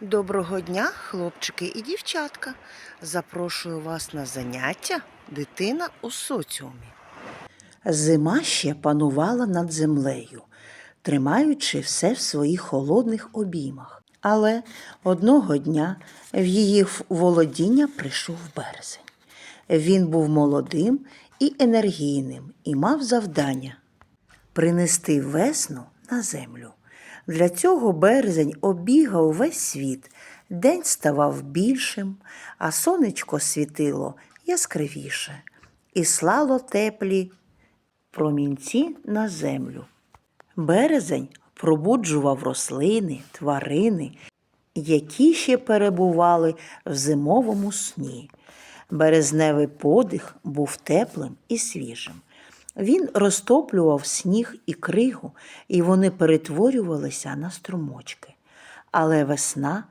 Доброго дня, хлопчики і дівчатка. Запрошую вас на заняття Дитина у соціумі. Зима ще панувала над землею, тримаючи все в своїх холодних обіймах. Але одного дня в її володіння прийшов березень. Він був молодим і енергійним і мав завдання принести весну на землю. Для цього березень обігав весь світ. День ставав більшим, а сонечко світило яскравіше і слало теплі промінці на землю. Березень пробуджував рослини, тварини, які ще перебували в зимовому сні. Березневий подих був теплим і свіжим. Він розтоплював сніг і кригу, і вони перетворювалися на струмочки. Але весна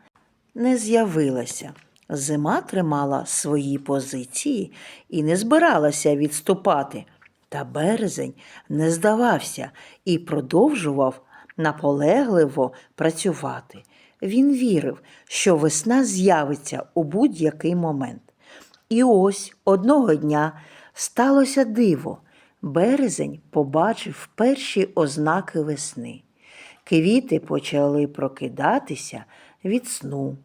не з'явилася. Зима тримала свої позиції і не збиралася відступати. Та березень не здавався і продовжував наполегливо працювати. Він вірив, що весна з'явиться у будь-який момент. І ось одного дня сталося диво. Березень побачив перші ознаки весни. Квіти почали прокидатися від сну.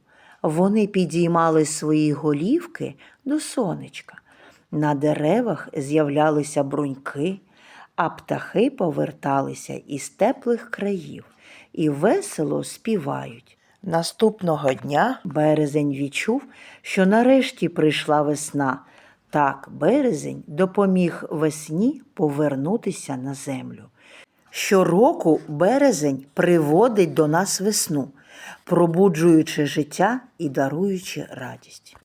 Вони підіймали свої голівки до сонечка. На деревах з'являлися бруньки, а птахи поверталися із теплих країв і весело співають. Наступного дня березень відчув, що нарешті прийшла весна. Так березень допоміг весні повернутися на землю. Щороку березень приводить до нас весну, пробуджуючи життя і даруючи радість.